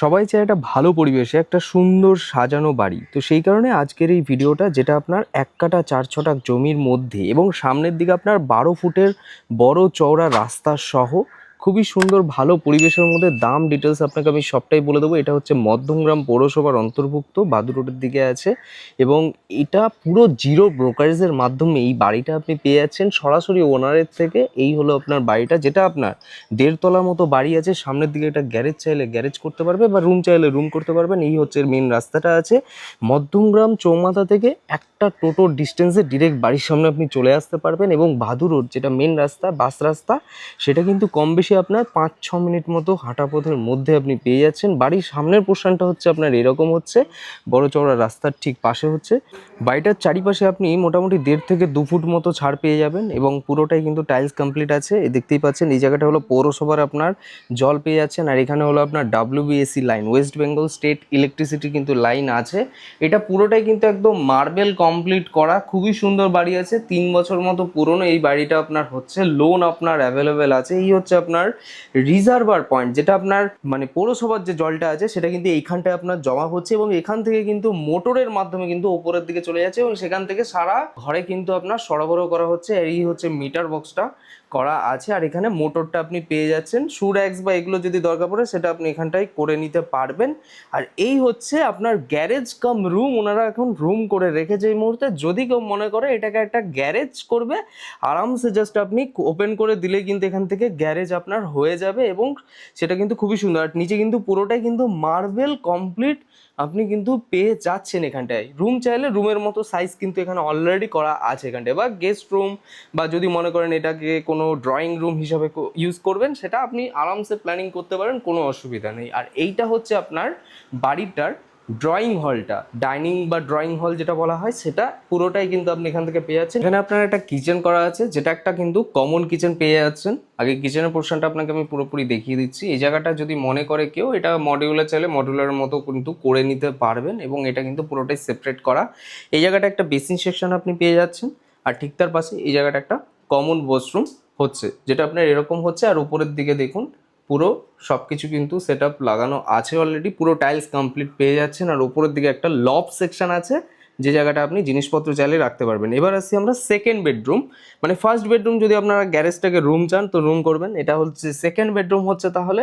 সবাই চায় একটা ভালো পরিবেশে একটা সুন্দর সাজানো বাড়ি। তো সেই কারণে আজকের এই ভিডিওটা, যেটা আপনার এক কাটা চার ছটাক জমির মধ্যে এবং সামনের দিকে আপনার বারো ফুটের বড় চওড়া রাস্তা সহ খুবই সুন্দর, ভালো পরিবেশের মধ্যে দাম ডিটেলস আপনাকে আমি সবটাই বলে দেবো। এটা হচ্ছে মধ্যমগ্রাম পৌরসভার অন্তর্ভুক্ত বাদু রোডের দিকে আছে এবং এটা পুরো জিরো ব্রোকারেজের মাধ্যমে এই বাড়িটা আপনি পেয়ে যাচ্ছেন। সরাসরি ওনারের থেকে এই হলো আপনার বাড়িটা, যেটা আপনার দেড়তলার মতো বাড়ি আছে। সামনের দিকে একটা গ্যারেজ চাইলে গ্যারেজ করতে পারবে বা রুম চাইলে রুম করতে পারবেন। এই হচ্ছে মেন রাস্তাটা আছে। মধ্যমগ্রাম চৌমাথা থেকে একটা টোটো ডিস্টেন্সে ডিরেক্ট বাড়ির সামনে আপনি চলে আসতে পারবেন এবং ভাদু রোড যেটা মেন রাস্তা বাস রাস্তা, সেটা কিন্তু কম বেশি আপনার পাঁচ, ছ মিনিট মতো হাঁটা পথের মধ্যে আপনি পেয়ে যাচ্ছেন। বাড়ির সামনের পোর্শনটা হচ্ছে আপনার এরকম হচ্ছে। বড় চওড়া রাস্তার ঠিক পাশে হচ্ছে। বাড়িটার চারিপাশে আপনি মোটামুটি দেড় থেকে দু ফুট মতো ছাড় পেয়ে যাবেন এবং পুরোটাই কিন্তু টাইলস কমপ্লিট আছে। দেখতেই পাচ্ছেন, এই জায়গাটা হলো পৌরসভার আপনার জল পেয়ে যাচ্ছেন আর এখানে হলো আপনার WBSC line West Bengal state electricity কিন্তু লাইন আছে। এটা পুরোটাই কিন্তু একদম মার্বেল কমপ্লিট করা, খুবই সুন্দর বাড়ি আছে। তিন বছর মতো পুরনো এই বাড়িটা আপনার হচ্ছে লোন আপনার অ্যাভেলেবেল আছে। এই হচ্ছে আপনার রিজার্ভার পয়েন্ট যেটা আপনার মানে পৌরসভার যে জলটা আছে, সেটা কিন্তু এইখানটায় আপনার জমা হচ্ছে এবং এখান থেকে কিন্তু মোটরের মাধ্যমে কিন্তু ওপরের দিকে চলে যাচ্ছে এবং সেখান থেকে সারা ঘরে কিন্তু আপনার সরবরাহ করা হচ্ছে। এই হচ্ছে মিটার বক্সটা করা আছে। আর এখানে মোটরটা আপনি পেয়ে যাচ্ছেন। সুর এক্স বা এগুলো যদি দরকার পড়ে, সেটা আপনি এখানটায় করে নিতে পারবেন। আর এই হচ্ছে আপনার গ্যারেজ কাম রুম ওনারা এখন রুম করে রেখেছে এই মুহূর্তে। যদি কেউ মনে করে এটাকে একটা গ্যারেজ করবে, আরামসে জাস্ট আপনি ওপেন করে দিলে কিন্তু এখান থেকে গ্যারেজ আপনার হয়ে যাবে এবং সেটা কিন্তু খুবই সুন্দর। আর নিচে কিন্তু পুরোটাই কিন্তু মার্বেল কমপ্লিট আপনি কিন্তু পেয়ে যাচ্ছেন এখানটায়। রুম চাইলে রুমের মতো সাইজ কিন্তু এখানে অলরেডি করা আছে এখানটায়। বা গেস্ট রুম বা যদি মনে করেন এটাকে কোনো ড্রয়িং রুম হিসাবে ইউজ করবেন, সেটা আপনি আরামসে প্ল্যানিং করতে পারেন, কোনো অসুবিধা নেই। আর এইটা হচ্ছে আপনার বাড়িটার ড্রয়িং হলটা ডাইনিং বা ড্রয়িং হল যেটা বলা হয়, সেটা পুরোটাই কিন্তু আপনি এখান থেকে পেয়ে যাচ্ছেন। এখানে আপনার একটা কিচেন করা আছে, যেটা একটা কিন্তু কমন কিচেন পেয়ে যাচ্ছেন। আগে কিচেনের পোর্শনটা আপনাকে আমি পুরোপুরি দেখিয়ে দিচ্ছি। এই জায়গাটা যদি মনে করে কেউ, এটা মডিউলার চাইলে মডিউলার মতো কিন্তু করে নিতে পারবেন এবং এটা কিন্তু পুরোটাই সেপারেট করা। এই জায়গাটা একটা বেসিন সেকশন আপনি পেয়ে যাচ্ছেন। আর ঠিক তার পাশে এই জায়গাটা একটা কমন ওয়াশরুম হচ্ছে, যেটা আপনার এরকম হচ্ছে আর উপরের দিকে দেখুন, পুরো সব কিছু কিন্তু সেট লাগানো আছে অলরেডি পুরো টাইলস কমপ্লিট পেয়ে যাচ্ছেন আর উপরের দিকে একটা লব সেকশন আছে, যে জায়গাটা আপনি জিনিসপত্র চাইলে রাখতে পারবেন। এবার আসছি আমরা সেকেন্ড বেডরুম মানে ফার্স্ট বেডরুম যদি আপনারা গ্যারেজটাকে রুম চান, তো রুম করবেন, এটা হচ্ছে সেকেন্ড বেডরুম হচ্ছে তাহলে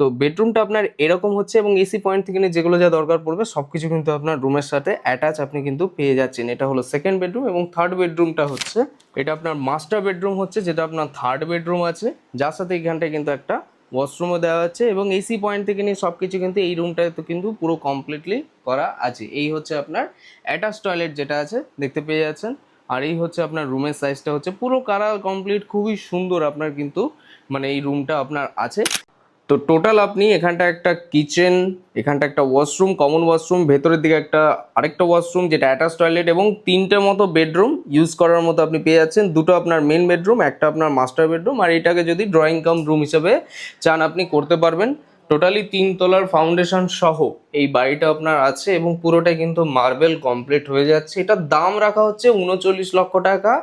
তো বেডরুমটা আপনার এরকম হচ্ছে এবং এসি পয়েন্ট থেকে নিয়ে যেগুলো যা দরকার পড়বে সব কিছু কিন্তু আপনার রুমের সাথে অ্যাটাচ আপনি কিন্তু পেয়ে যাচ্ছেন। এটা হলো সেকেন্ড বেডরুম এবং থার্ড বেডরুমটা হচ্ছে, এটা আপনার মাস্টার বেডরুম হচ্ছে, যেটা আপনার থার্ড বেডরুম আছে। যার সাথে এখানটায় কিন্তু একটা ওয়াশরুমও দেওয়া আছে এবং এসি পয়েন্ট থেকে নিয়ে সব কিছু কিন্তু এই রুমটায় তো কিন্তু পুরো কমপ্লিটলি করা আছে। এই হচ্ছে আপনার অ্যাটাচ টয়লেট যেটা আছে, দেখতে পেয়ে যাচ্ছেন। আর এই হচ্ছে আপনার রুমের সাইজটা হচ্ছে, পুরো কালার কমপ্লিট খুবই সুন্দর আপনার কিন্তু মানে এই রুমটা আপনার আছে। তো টোটাল আপনি এখানটা একটা কিচেন, এখানটা একটা ওয়াশরুম, কমন ওয়াশরুম, ভেতরের দিকে একটা আরেকটা ওয়াশরুম যেটা অ্যাটাচ টয়লেট এবং তিনটে মতো বেডরুম ইউজ করার মতো আপনি পেয়ে যাচ্ছেন। দুটো আপনার মেন বেডরুম, একটা আপনার মাস্টার বেডরুম আর এটাকে যদি ড্রয়িং কাম রুম হিসেবে চান আপনি করতে পারবেন। টোটালি তিন তলার ফাউন্ডেশন সহ এই বাড়িটা আপনার আছে এবং পুরোটাই কিন্তু মার্বেল কমপ্লিট হয়ে যাচ্ছে। এটার দাম রাখা হচ্ছে উনচল্লিশ লক্ষ টাকা।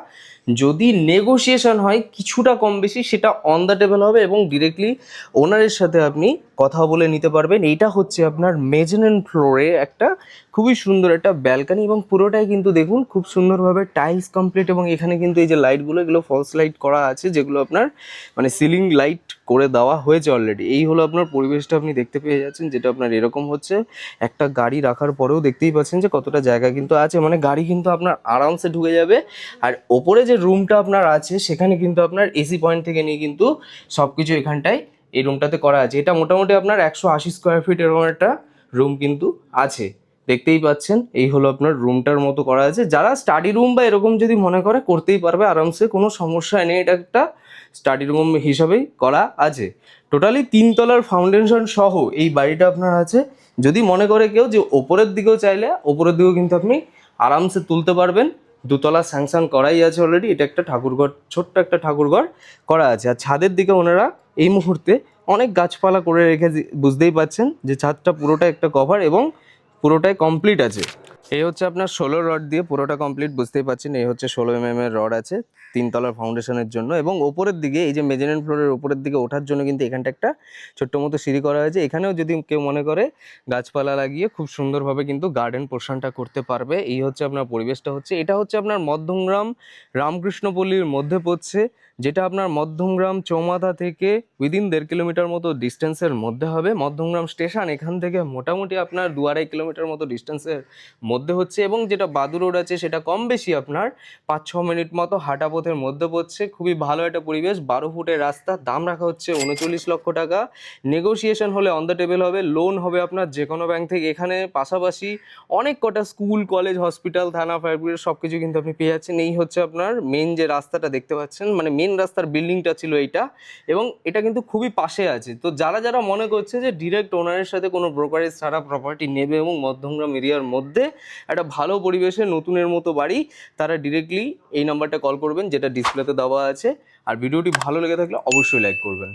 যদি নেগোসিয়েশন হয় কিছুটা কম বেশি, সেটা অন দ্য টেবিল হবে এবং ডিরেক্টলি ওনারের সাথে আপনি কথা বলে নিতে পারবেন। এইটা হচ্ছে আপনার মেজেনেন ফ্লোরে একটা খুবই সুন্দর একটা ব্যালকানি এবং পুরোটাই কিন্তু দেখুন খুব সুন্দরভাবে টাইলস কমপ্লিট এবং এখানে কিন্তু এই যে লাইটগুলো এগুলো ফলস লাইট করা আছে, যেগুলো আপনার মানে সিলিং লাইট করে দেওয়া হয়েছে অলরেডি এই হলো আপনার পরিবেশটা আপনি দেখতে পেয়ে যাচ্ছেন, যেটা আপনার এরকম হচ্ছে। একটা গাড়ি রাখার পরেও দেখতেই পাচ্ছেন যে কতটা জায়গা কিন্তু আছে মানে গাড়ি কিন্তু আপনার আরামসে ঢুকে যাবে। আর ওপরে যে রুমটা আপনার আছে, সেখানে কিন্তু আপনার এসি পয়েন্ট থেকে নিয়ে কিন্তু সব কিছু এখানটায় এই রুমটাতে করা আছে। এটা মোটামুটি আপনার একশো আশি স্কোয়ার ফিট এরকম একটা রুম কিন্তু আছে। দেখতেই পাচ্ছেন, এই হলো আপনার রুমটার মতো করা আছে। যারা স্টাডি রুম বা এরকম যদি মনে করে, করতেই পারবে, আরামসে কোনো সমস্যা নেই, এটা একটা স্টাডি রুম হিসাবেই করা আছে। টোটালি তিনতলার ফাউন্ডেশন সহ এই বাড়িটা আপনার আছে। যদি মনে করে কেউ যে ওপরের দিকেও চাইলে, ওপরের দিকেও কিন্তু আপনি আরামসে তুলতে পারবেন। দুতলা স্যাংশন করাই আছে অলরেডি এটা একটা ঠাকুরঘর, ছোট্ট একটা ঠাকুরঘর করা আছে। আর ছাদের দিকে ওনারা এই মুহূর্তে অনেক গাছপালা করে রেখে বুঝতেই পাচ্ছেন যে ছাদটা পুরোটা একটা কভার এবং পুরোটাই কমপ্লিট আছে। এই হচ্ছে আপনার ষোলো রড দিয়ে পুরোটা কমপ্লিট বুঝতেই পারছেন, এই হচ্ছে ষোলো এম এর রড আছে, তিনতলার ফাউন্ডেশনের জন্য। এবং ওপরের দিকে, এই যে মেজারেন্ট ফ্লোরের ওপরের দিকে ওঠার জন্য কিন্তু এখানটা একটা ছোট্ট মতো সিঁড়ি করা হয়েছে। এখানেও যদি কেউ মনে করে গাছপালা লাগিয়ে খুব সুন্দরভাবে কিন্তু গার্ডেন পোর্শনটা করতে পারবে। এই হচ্ছে আপনার পরিবেশটা হচ্ছে। এটা হচ্ছে আপনার মধ্যমগ্রাম রামকৃষ্ণপল্লীর মধ্যে পড়ছে, যেটা আপনার মধ্যমগ্রাম চৌমাথা থেকে উইদিন দেড় কিলোমিটার মতো ডিস্টেন্সের মধ্যে হবে। মধ্যমগ্রাম স্টেশন এখান থেকে মোটামুটি আপনার দু আড়াই কিলোমিটার মতো ডিস্টেন্সের মধ্যে হচ্ছে এবং যেটা বাদু রোড আছে সেটা কম বেশি আপনার পাঁচ ছ মিনিট মতো হাঁটা পথের মধ্যে পড়ছে। খুবই ভালো একটা পরিবেশ। বারো ফুটের রাস্তা, দাম রাখা হচ্ছে উনচল্লিশ লক্ষ টাকা। নেগোসিয়েশন হলে অন দ্য টেবিল হবে লোন হবে আপনার যে কোনো ব্যাংক থেকে। এখানে পাশাপাশি অনেক কটা স্কুল কলেজ হসপিটাল থানা ফায়ার সব কিছু কিন্তু আপনি পেয়ে যাচ্ছেন। এই হচ্ছে আপনার মেন যে রাস্তাটা দেখতে পাচ্ছেন মানে মেন রাস্তার বিল্ডিংটা ছিল এইটা এবং এটা কিন্তু খুবই পাশে আছে। তো যারা যারা মনে করছে যে ডিরেক্ট ওনারের সাথে কোনো ব্রোকারেজ ছাড়া প্রপার্টি নেবে এবং মধ্যমগ্রাম এরিয়ার মধ্যে একটা ভালো পরিবেশে নতুনের মতো বাড়ি, তারা ডিরেক্টলি এই নাম্বারটা কল করবেন, যেটা ডিসপ্লেতে দেওয়া আছে। আর ভিডিওটি ভালো লেগে থাকলে অবশ্যই লাইক করবেন।